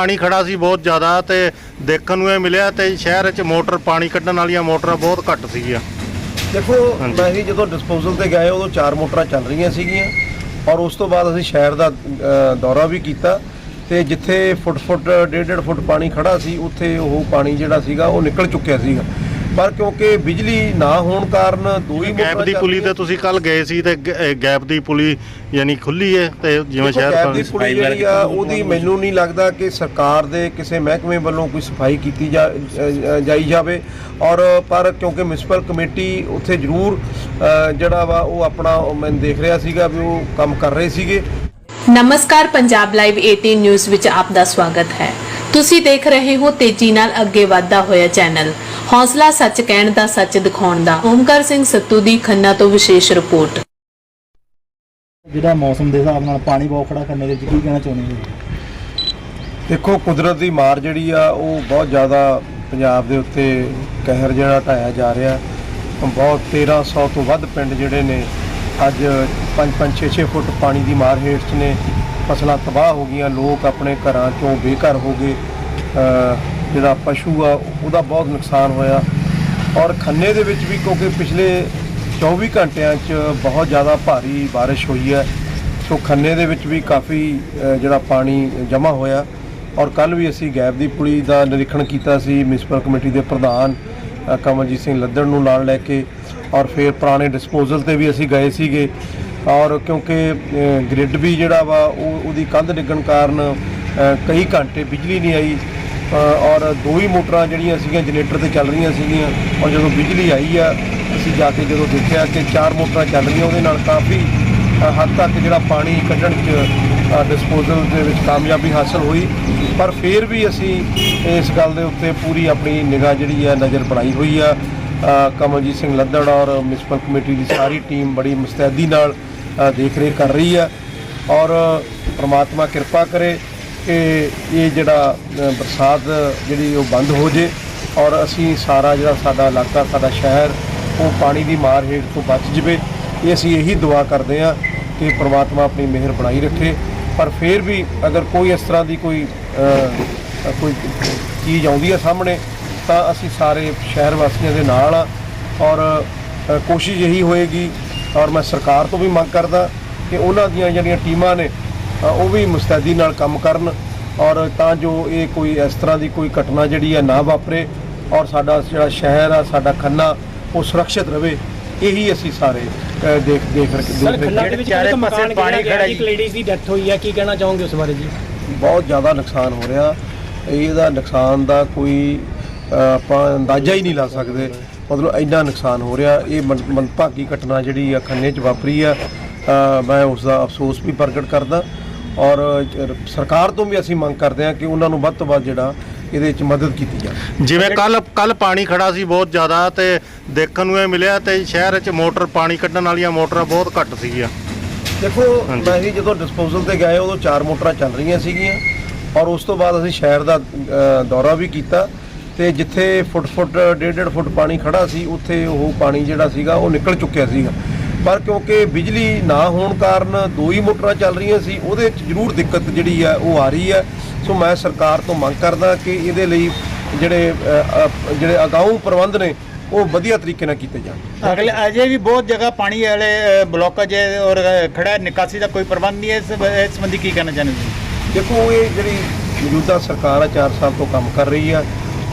ਪਾਣੀ ਖੜਾ ਸੀ ਬਹੁਤ ਜ਼ਿਆਦਾ ਤੇ ਦੇਖਣ ਨੂੰ ਇਹ ਮਿਲਿਆ ਤੇ ਸ਼ਹਿਰ 'ਚ ਮੋਟਰ ਪਾਣੀ ਕੱਢਣ ਵਾਲੀਆਂ ਮੋਟਰਾਂ ਬਹੁਤ ਘੱਟ ਸੀਗੀਆਂ ਦੇਖੋ। ਮੈਂ ਹੀ ਜਦੋਂ ਡਿਸਪੋਜ਼ਲ ਤੇ ਗਏ ਉਦੋਂ ਚਾਰ ਮੋਟਰਾਂ ਚੱਲ ਰਹੀਆਂ ਸੀਗੀਆਂ ਔਰ ਉਸ ਤੋਂ ਬਾਅਦ ਅਸੀਂ ਸ਼ਹਿਰ ਦਾ ਦੌਰਾ ਵੀ ਕੀਤਾ ਤੇ ਜਿੱਥੇ ਫੁੱਟ ਫੁੱਟ ਡੇਢ ਡੇਢ ਫੁੱਟ ਪਾਣੀ ਖੜਾ ਸੀ ਉੱਥੇ ਉਹ ਪਾਣੀ ਜਿਹੜਾ ਸੀਗਾ ਉਹ ਨਿਕਲ ਚੁੱਕਿਆ ਸੀਗਾ ਪਰ ਕਿਉਂਕਿ ਬਿਜਲੀ ਨਾ ਹੋਣ ਕਾਰਨ ਦੋ ਹੀ ਗੈਪ ਦੀ ਪੁਲੀ ਤੇ। ਤੁਸੀਂ ਕੱਲ ਗਏ ਸੀ ਤੇ ਗ- ਗੈਪ ਦੀ ਪੁਲੀ ਯਾਨੀ ਖੁੱਲੀ ਹੈ ਤੇ ਜਿਵੇਂ ਸ਼ਹਿਰ ਪਾਣੀ ਦੀ ਪੁਲੀ ਜਿਹੜੀ ਆ ਉਹਦੀ ਮੈਨੂੰ ਨਹੀਂ ਲੱਗਦਾ ਕਿ ਸਰਕਾਰ ਦੇ ਕਿਸੇ ਮਹਿਕਮੇ ਵੱਲੋਂ ਕੋਈ ਸਫ਼ਾਈ ਕੀਤੀ ਜਾ ਅ, ਅ, ਜਾਈ ਜਾਵੇ। ਔਰ ਪਰ ਕਿਉਂਕਿ ਮਿਊਨਿਸਪਲ ਕਮੇਟੀ ਉੱਥੇ ਜ਼ਰੂਰ ਅ, ਜਿਹੜਾ ਵਾ ਉਹ ਆਪਣਾ ਉਹ ਮੈਂ ਦੇਖ ਰਿਹਾ ਸੀਗਾ ਵੀ ਉਹ ਕੰਮ ਕਰ ਰਹੇ ਸੀਗੇ। ਨਮਸਕਾਰ ਪੰਜਾਬ ਲਾਈਵ 18 ਨਿਊਜ਼ ਵਿੱਚ ਆਪ ਦਾ ਸਵਾਗਤ ਹੈ। ਤੁਸੀਂ ਦੇਖ ਰਹੇ ਹੋ ਤੇਜ਼ੀ ਨਾਲ ਅੱਗੇ ਵਧਦਾ ਹੋਇਆ ਚੈਨਲ। ਹੌਸਲਾ ਸੱਚ ਕਹਿਣ ਦਾ ਸੱਚ ਦਿਖਾਉਣ ਦਾ। ਓਮਕਾਰ ਸਿੰਘ ਸੱਤੂ ਦੀ ਖੰਨਾ ਤੋਂ ਵਿਸ਼ੇਸ਼ ਰਿਪੋਰਟ। ਜਿਹੜਾ ਮੌਸਮ ਦੇ ਹਿਸਾਬ ਨਾਲ ਪਾਣੀ ਬਹੁਤ ਖੜਾ ਕਰਨੇ ਦੇ ਵਿੱਚ ਕੀ ਕਹਿਣਾ ਚਾਹੁੰਦੇ ਹੋ? ਦੇਖੋ ਕੁਦਰਤ ਦੀ ਮਾਰ ਜਿਹੜੀ ਆ ਉਹ ਬਹੁਤ ਜ਼ਿਆਦਾ ਪੰਜਾਬ ਦੇ ਉੱਤੇ ਕਹਿਰ ਜਿਹੜਾ ਢਾਇਆ ਜਾ ਰਿਹਾ। ਬਹੁਤ 1300 ਤੋਂ ਵੱਧ ਪਿੰਡ ਜਿਹੜੇ ਨੇ ਅੱਜ 5-5 6-6 ਫੁੱਟ ਪਾਣੀ ਦੀ ਮਾਰ ਹੇਠ 'ਚ ਨੇ। ਫਸਲਾਂ ਤਬਾਹ ਹੋ ਗਈਆਂ ਲੋਕ ਆਪਣੇ ਘਰਾਂ ਚੋਂ ਬੇਘਰ ਹੋ ਗਏ। ਜਿਹੜਾ ਪਸ਼ੂ ਆ, ਉਹਦਾ ਬਹੁਤ ਨੁਕਸਾਨ ਹੋਇਆ। ਔਰ ਖੰਨੇ ਦੇ ਵਿੱਚ ਵੀ ਕਿਉਂਕਿ ਪਿਛਲੇ 24 ਘੰਟਿਆਂ 'ਚ ਬਹੁਤ ਜ਼ਿਆਦਾ ਭਾਰੀ ਬਾਰਿਸ਼ ਹੋਈ ਹੈ, ਸੋ ਖੰਨੇ ਦੇ ਵਿੱਚ ਵੀ ਕਾਫੀ ਜਿਹੜਾ ਪਾਣੀ ਜਮ੍ਹਾਂ ਹੋਇਆ। ਔਰ ਕੱਲ ਵੀ ਅਸੀਂ ਗੈਬ ਦੀ ਪੁਲੀ ਦਾ ਨਿਰੀਖਣ ਕੀਤਾ ਸੀ, ਮਿਊਨਿਸਪਲ ਕਮੇਟੀ ਦੇ ਪ੍ਰਧਾਨ ਕਮਲਜੀਤ ਸਿੰਘ ਲੱਦੜ ਨੂੰ ਨਾਲ ਲੈ ਕੇ। ਔਰ ਫਿਰ ਪੁਰਾਣੇ ਡਿਸਪੋਜ਼ਲ ਤੇ ਵੀ ਅਸੀਂ ਗਏ ਸੀਗੇ। ਔਰ ਕਿਉਂਕਿ ਗ੍ਰਿਡ ਵੀ ਜਿਹੜਾ ਵਾ, ਉਹ, ਉਹਦੀ ਕੰਧ ਡਿੱਗਣ ਕਾਰਨ ਕਈ ਘੰਟੇ ਬਿਜਲੀ ਨਹੀਂ ਆਈ। ਔਰ ਦੋ ਹੀ ਮੋਟਰਾਂ ਜਿਹੜੀਆਂ ਸੀਗੀਆਂ ਜਨਰੇਟਰ ਤੇ ਚੱਲ ਰਹੀਆਂ ਸੀਗੀਆਂ, ਔਰ ਜਦੋਂ ਬਿਜਲੀ ਆਈ ਆ, ਅਸੀਂ ਜਾ ਕੇ ਜਦੋਂ ਦੇਖਿਆ ਕਿ ਚਾਰ ਮੋਟਰਾਂ ਚੱਲ ਰਹੀਆਂ, ਉਹਦੇ ਨਾਲ ਕਾਫੀ ਹੱਦ ਤੱਕ ਜਿਹੜਾ ਪਾਣੀ ਕੱਢਣ 'ਚ ਡਿਸਪੋਜ਼ਲ ਦੇ ਵਿੱਚ ਕਾਮਯਾਬੀ ਹਾਸਲ ਹੋਈ। ਪਰ ਫਿਰ ਵੀ ਅਸੀਂ ਇਸ ਗੱਲ ਦੇ ਉੱਤੇ ਪੂਰੀ ਆਪਣੀ ਨਿਗਾਹ ਜਿਹੜੀ ਆ, ਨਜ਼ਰ ਬਣਾਈ ਹੋਈ ਆ। ਕਮਲਜੀਤ ਸਿੰਘ ਲੱਦੜ ਔਰ ਮਿਊਨਿਸਪਲ ਕਮੇਟੀ ਦੀ ਸਾਰੀ ਟੀਮ ਬੜੀ ਮੁਸਤੈਦੀ ਨਾਲ ਦੇਖ ਰੇਖ ਕਰ ਰਹੀ ਆ। ਔਰ, ਪ੍ਰਮਾਤਮਾ ਕਿਰਪਾ ਕਰੇ ਕਿ ਇਹ ਜਿਹੜਾ ਅ, ਬਰਸਾਤ ਜਿਹੜੀ ਉਹ ਬੰਦ ਹੋ ਜੇ ਔਰ ਅਸੀਂ ਸਾਰਾ ਜਿਹੜਾ ਸਾਡਾ ਇਲਾਕਾ ਸਾਡਾ ਸ਼ਹਿਰ ਉਹ ਪਾਣੀ ਦੀ ਮਾਰ ਹੇਠ ਤੋਂ ਬਚ ਜਵੇ। ਇਹ ਅਸੀਂ ਇਹੀ ਦੁਆ ਕਰਦੇ ਹਾਂ ਕਿ ਪ੍ਰਮਾਤਮਾ ਆਪਣੀ ਮਿਹਰ ਬਣਾਈ ਰੱਖੇ। ਪਰ ਫਿਰ ਵੀ ਅਗਰ ਕੋਈ ਇਸ ਤਰ੍ਹਾਂ ਦੀ ਕੋਈ ਅ, ਕੋਈ ਚੀਜ਼ ਆਉਂਦੀ ਹੈ ਸਾਹਮਣੇ ਤਾਂ ਅਸੀਂ ਸਾਰੇ ਸ਼ਹਿਰ ਵਾਸੀਆਂ ਦੇ ਨਾਲ ਆ ਔਰ ਅ, ਕੋਸ਼ਿਸ਼ ਇਹੀ ਹੋਏਗੀ ਔਰ ਮੈਂ ਸਰਕਾਰ ਤੋਂ ਵੀ ਮੰਗ ਕਰਦਾ ਕਿ ਉਹਨਾਂ ਦੀਆਂ ਜਿਹੜੀਆਂ ਟੀਮਾਂ ਨੇ ਉਹ ਵੀ ਮੁਸਤੈਦੀ ਨਾਲ ਕੰਮ ਕਰਨ ਔਰ ਤਾਂ ਜੋ ਇਹ ਕੋਈ ਇਸ ਤਰ੍ਹਾਂ ਦੀ ਕੋਈ ਘਟਨਾ ਜਿਹੜੀ ਹੈ ਨਾ ਵਾਪਰੇ ਔਰ ਸਾਡਾ ਜਿਹੜਾ ਸ਼ਹਿਰ ਆ ਸਾਡਾ ਖੰਨਾ ਉਹ ਸੁਰੱਖਿਅਤ ਰਵੇ ਇਹੀ ਅਸੀਂ ਸਾਰੇ ਦੇਖ ਦੇਖ ਰਹੇ ਸਰ ਦੇਖ ਖੰਨਾ ਰਹੇ ਦੇ ਵਿੱਚ ਚਾਰੇ ਪਾਸੇ ਪਾਣੀ ਖੜਾ ਜੀ। ਇੱਕ ਲੇਡੀਜ਼ ਦੀ ਡੈਥ ਹੋਈ ਹੈ ਕੀ ਕਹਿਣਾ ਚਾਹੋਗੇ ਉਸ ਬਾਰੇ ਜੀ? ਬਹੁਤ ਜ਼ਿਆਦਾ ਨੁਕਸਾਨ ਹੋ ਰਿਹਾ। ਇਹਦਾ ਨੁਕਸਾਨ ਦਾ ਕੋਈ ਆਪਾਂ ਅੰਦਾਜ਼ਾ ਹੀ ਨਹੀਂ ਲਾ ਸਕਦੇ। ਮਤਲਬ ਇੰਨਾ ਨੁਕਸਾਨ ਹੋ ਰਿਹਾ। ਇਹ ਮੰ- ਮੰਦਭਾਗੀ ਘਟਨਾ ਜਿਹੜੀ ਆ ਖੰਨੇ 'ਚ ਵਾਪਰੀ ਆ। ਮੈਂ ਉਸ ਦਾ ਅਫਸੋਸ ਵੀ ਪ੍ਰਗਟ ਕਰਦਾ। ਔਰ ਜ- ਸਰਕਾਰ ਤੋਂ ਵੀ ਅਸੀਂ ਮੰਗ ਕਰਦੇ ਹਾਂ ਕਿ ਉਹਨਾਂ ਨੂੰ ਵੱਧ ਤੋਂ ਵੱਧ ਜਿਹੜਾ ਇਹਦੇ 'ਚ ਮਦਦ ਕੀਤੀ ਜਾਵੇ। ਜਿਵੇਂ ਕੱਲ ਕੱਲ ਪਾਣੀ ਖੜਾ ਸੀ ਬਹੁਤ ਜ਼ਿਆਦਾ ਤੇ ਦੇਖਣ ਨੂੰ ਇਹ ਮਿਲਿਆ ਤੇ ਸ਼ਹਿਰ 'ਚ ਮੋਟਰ ਪਾਣੀ ਕੱਢਣ ਵਾਲੀਆਂ ਮੋਟਰਾਂ ਬਹੁਤ ਘੱਟ ਸੀਗੀਆਂ। ਦੇਖੋ। ਮੈਂ ਹੀ ਜਦੋਂ ਡਿਸਪੋਜ਼ਲ ਤੇ ਗਏ ਉਦੋਂ ਚਾਰ ਮੋਟਰਾਂ ਚੱਲ ਰਹੀਆਂ ਸੀਗੀਆਂ ਔਰ ਉਸ ਤੋਂ ਬਾਅਦ ਅਸੀਂ ਸ਼ਹਿਰ ਦਾ ਦੌਰਾ ਵੀ ਕੀਤਾ ਤੇ ਜਿੱਥੇ ਫੁੱਟ ਫੁੱਟ ਡੇਢ ਡੇਢ ਫੁੱਟ ਪਾਣੀ ਖੜਾ ਸੀ ਉੱਥੇ ਉਹ ਪਾਣੀ ਜਿਹੜਾ ਸੀਗਾ ਉਹ ਨਿਕਲ ਚੁੱਕਿਆ ਸੀਗਾ। ਪਰ ਕਿਉਂਕਿ ਬਿਜਲੀ ਨਾ ਹੋਣ ਕਾਰਨ ਦੋ ਹੀ ਮੋਟਰਾਂ ਚੱਲ ਰਹੀਆਂ ਸੀ ਉਹਦੇ 'ਚ ਜ਼ਰੂਰ ਦਿੱਕਤ ਜਿਹੜੀ ਆ ਉਹ ਆ ਰਹੀ ਹੈ। ਸੋ ਮੈਂ ਸਰਕਾਰ ਤੋਂ ਮੰਗ ਕਰਦਾ ਕਿ ਇਹਦੇ ਲਈ ਜਿਹੜੇ ਜਿਹੜੇ ਅਗਾਊਂ ਪ੍ਰਬੰਧ ਨੇ ਉਹ ਵਧੀਆ ਤਰੀਕੇ ਨਾਲ ਕੀਤੇ ਜਾਣ। ਅਗਲੇ ਅਜੇ ਵੀ ਬਹੁਤ ਜਗ੍ਹਾ ਪਾਣੀ ਵਾਲੇ ਬਲੋਕੇਜ ਹੈ ਔਰ ਖੜਾ ਨਿਕਾਸੀ ਦਾ ਕੋਈ ਪ੍ਰਬੰਧ ਨਹੀਂ ਹੈ। ਇਸ ਸੰਬੰਧੀ ਕੀ ਕਹਿਣਾ ਚਾਹੁੰਦੇ ਹੋ ਦੇਖੋ ਇਹ ਜਿਹੜੀ ਮੌਜੂਦਾ ਸਰਕਾਰ ਆ 4 ਸਾਲ ਤੋਂ ਕੰਮ ਕਰ ਰਹੀ ਆ।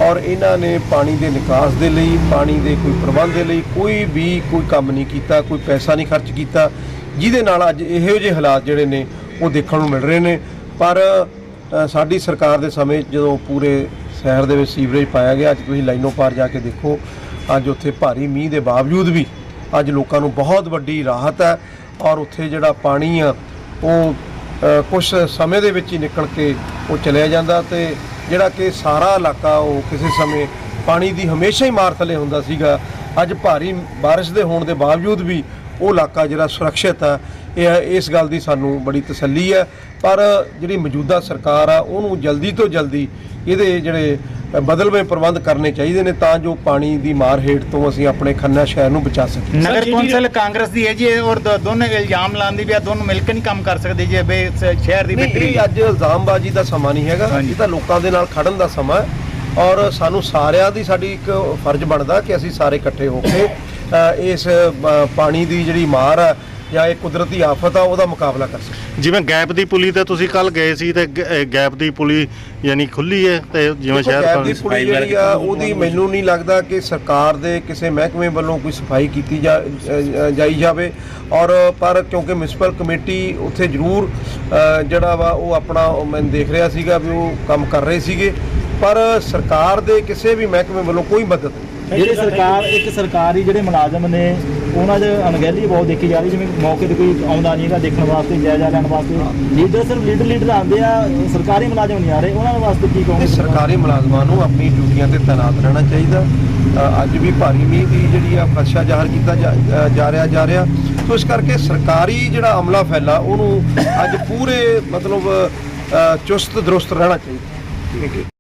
ਔਰ ਇਹਨਾਂ ਨੇ ਪਾਣੀ ਦੇ ਨਿਕਾਸ ਦੇ ਲਈ ਪਾਣੀ ਦੇ ਕੋਈ ਪ੍ਰਬੰਧ ਦੇ ਲਈ ਕੋਈ ਵੀ ਕੋਈ ਕੰਮ ਨਹੀਂ ਕੀਤਾ ਕੋਈ ਪੈਸਾ ਨਹੀਂ ਖਰਚ ਕੀਤਾ। ਜਿਹਦੇ ਨਾਲ ਅੱਜ ਇਹੋ ਜਿਹੇ ਹਾਲਾਤ ਜਿਹੜੇ ਨੇ ਉਹ ਦੇਖਣ ਨੂੰ ਮਿਲ ਰਹੇ ਨੇ। ਪਰ ਸਾਡੀ ਸਰਕਾਰ ਦੇ ਸਮੇਂ ਜਦੋਂ ਪੂਰੇ ਸ਼ਹਿਰ ਦੇ ਵਿੱਚ ਸੀਵਰੇਜ ਪਾਇਆ ਗਿਆ ਅੱਜ ਤੁਸੀਂ ਲਾਈਨੋਂ ਪਾਰ ਜਾ ਕੇ ਦੇਖੋ ਅੱਜ ਉੱਥੇ ਭਾਰੀ ਮੀਂਹ ਦੇ ਬਾਵਜੂਦ ਵੀ ਅੱਜ ਲੋਕਾਂ ਨੂੰ ਬਹੁਤ ਵੱਡੀ ਰਾਹਤ ਹੈ ਔਰ ਉੱਥੇ ਜਿਹੜਾ ਪਾਣੀ ਆ ਉਹ ਅ, ਕੁਛ ਸਮੇਂ ਦੇ ਵਿੱਚ ਹੀ ਨਿਕਲ ਕੇ ਉਹ ਚਲਿਆ ਜਾਂਦਾ ਤੇ ਜਿਹੜਾ ਕਿ ਸਾਰਾ ਇਲਾਕਾ ਉਹ ਕਿਸੇ ਸਮੇਂ ਪਾਣੀ ਦੀ ਹਮੇਸ਼ਾ ਹੀ ਮਾਰ ਥੱਲੇ ਹੁੰਦਾ ਸੀਗਾ। ਅੱਜ ਭਾਰੀ ਬਾਰਿਸ਼ ਦੇ ਹੋਣ ਦੇ ਬਾਵਜੂਦ ਵੀ ਉਹ ਇਲਾਕਾ ਜਿਹੜਾ ਸੁਰੱਖਿਅਤ ਆ, ਇਹ ਇਸ ਗੱਲ ਦੀ ਸਾਨੂੰ ਬੜੀ ਤਸੱਲੀ ਹੈ ਪਰ ਜਿਹੜੀ ਮੌਜੂਦਾ ਸਰਕਾਰ ਆ, ਉਹਨੂੰ ਜਲਦੀ ਤੋਂ ਜਲਦੀ ਇਹਦੇ ਜਿਹੜੇ ਬਦਲਵੇਂ ਪ੍ਰਬੰਧ ਕਰਨੇ ਚਾਹੀਦੇ ਨੇ ਤਾਂ ਜੋ ਪਾਣੀ ਦੀ ਮਾਰ ਹੇਠ ਤੋਂ ਅਸੀਂ ਆਪਣੇ ਖੰਨਾ ਸ਼ਹਿਰ ਨੂੰ ਬਚਾ ਸਕੀਏ। ਨਗਰ ਕੌਂਸਲ ਕਾਂਗਰਸ ਦੀ ਹੈ ਜੀ ਔਰ ਦੋਨੇ ਇਲਜ਼ਾਮ ਲਾਉਂਦੀ ਵੀ ਆ ਦੋਨੋਂ ਮਿਲ ਕੇ ਨਹੀਂ ਕੰਮ ਕਰ ਸਕਦੇ ਜੀ ਬੇ ਸ਼ਹਿਰ ਦੀ ਬਿਹਤਰੀ ਅੱਜ ਇਲਜ਼ਾਮਬਾਜ਼ੀ ਦਾ ਸਮਾਂ ਨਹੀਂ ਹੈਗਾ। ਇਹ ਤਾਂ ਲੋਕਾਂ ਦੇ ਨਾਲ ਖੜਨ ਦਾ ਸਮਾਂ ਹੈ ਔਰ ਸਾਨੂੰ ਸਾਰਿਆਂ ਦੀ ਸਾਡੀ ਇੱਕ ਫਰਜ਼ ਬਣਦਾ ਕਿ ਅਸੀਂ ਸਾਰੇ ਇਕੱਠੇ ਹੋ ਕੇ ਇਸ ਪਾਣੀ ਦੀ ਜਿਹੜੀ ਮਾਰ ਹੈ ਜਾਂ ਇਹ ਕੁਦਰਤੀ ਆਫਤ ਆ ਉਹਦਾ ਮੁਕਾਬਲਾ ਕਰ ਸਕੀਏ ਜਿਵੇਂ ਗੈਪ ਦੀ ਪੁਲੀ ਤੇ ਤੁਸੀਂ ਕੱਲ ਗਏ ਸੀ ਤੇ ਗ- ਗੈਪ ਦੀ ਪੁਲੀ ਯਾਨੀ ਖੁੱਲੀ ਹੈ ਤੇ ਜਿਵੇਂ ਸ਼ਹਿਰ ਕੈਬ ਦੀ ਪੁਲੀ ਜਿਹੜੀ ਆ ਉਹਦੀ ਮੈਨੂੰ ਨਹੀਂ ਲੱਗਦਾ ਕਿ ਸਰਕਾਰ ਦੇ ਕਿਸੇ ਮਹਿਕਮੇ ਵੱਲੋਂ ਕੋਈ ਸਫ਼ਾਈ ਕੀਤੀ ਜਾ- ਅ, ਜਾਈ ਜਾਵੇ। ਔਰ ਪਰ ਕਿਉਂਕਿ ਮਿਊਨਿਸਪਲ ਕਮੇਟੀ ਉੱਥੇ ਜ਼ਰੂਰ ਅ, ਜਿਹੜਾ ਵਾ ਉਹ ਆਪਣਾ ਉਹ ਮੈਂ ਦੇਖ ਰਿਹਾ ਸੀਗਾ ਵੀ ਉਹ ਕੰਮ ਕਰ ਰਹੇ ਸੀਗੇ। ਪਰ ਸਰਕਾਰ ਦੇ ਕਿਸੇ ਵੀ ਮਹਿਕਮੇ ਵੱਲੋਂ ਕੋਈ ਮਦਦ ਨਹੀਂ ਜਿਹੜੇ ਸਰਕਾਰ, ਇੱਕ ਸਰਕਾਰੀ ਜਿਹੜੇ ਮੁਲਾਜ਼ਮ ਨੇ, ਉਹਨਾਂ 'ਚ ਅਣਗਹਿਲੀ ਬਹੁਤ ਦੇਖੀ ਜਾ ਰਹੀ, ਜਿਵੇਂ ਮੌਕੇ ਤੇ ਕੋਈ ਆਉਂਦਾ ਨਹੀਂ ਹੈਗਾ ਦੇਖਣ ਵਾਸਤੇ, ਜਾਇਜ਼ਾ ਲੈਣ ਵਾਸਤੇ। ਲੀਡਰ ਸਿਰਫ ਲੀਡਰ ਲੀਡਰ ਆਉਂਦੇ ਆ, ਸਰਕਾਰੀ ਮੁਲਾਜ਼ਮ ਨਹੀਂ ਆ ਰਹੇ, ਉਹਨਾਂ ਵਾਸਤੇ ਕੀ ਇਹ ਕਹੋਗੇ ਸਰਕਾਰੀ ਮੁਲਾਜ਼ਮਾਂ ਨੂੰ ਆਪਣੀ ਡਿਊਟੀਆਂ ਤੇ ਤਾਇਨਾਤ ਰਹਿਣਾ ਚਾਹੀਦਾ। ਅੱਜ ਵੀ ਭਾਰੀ ਮੀਂਹ ਦੀ ਜਿਹੜੀ ਆ ਖਦਸ਼ਾ ਜ਼ਾਹਰ ਕੀਤਾ ਜਾ- ਜਾ ਰਿਹਾ ਜਾ ਰਿਹਾ। ਸੋ ਇਸ ਕਰਕੇ ਸਰਕਾਰੀ ਜਿਹੜਾ ਅਮਲਾ ਫੈਲਾ, ਉਹਨੂੰ ਅੱਜ ਪੂਰੇ ਮਤਲਬ ਚੁਸਤ, ਦਰੁਸਤ ਰਹਿਣਾ ਚਾਹੀਦਾ।